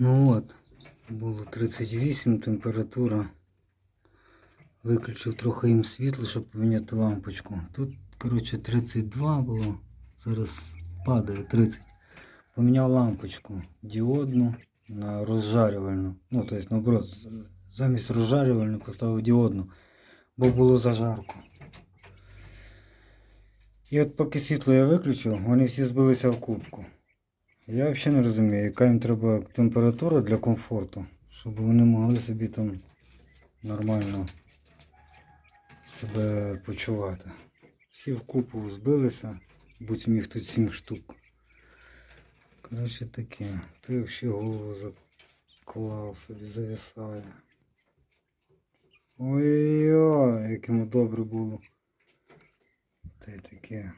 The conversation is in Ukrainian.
Ну от, було 38 температура. Виключив трохи їм світло, щоб поміняти лампочку. Тут, коротше, 32 було. Зараз падає 30. Поміняв лампочку діодну на розжарювальну. Ну, тобто, наоборот, замість розжарювальну поставив діодну, бо було зажарко. І от поки світло я виключив, вони всі збилися в кубку. Я взагалі не розумію, яка їм треба температура для комфорту, щоб вони могли собі там нормально себе почувати. Всі в купу збилися, будь міг тут сім штук. Коротше таке. Ти взагалі голову заклав собі, зависає. Ой-ой, як йому добре було. Та й таке.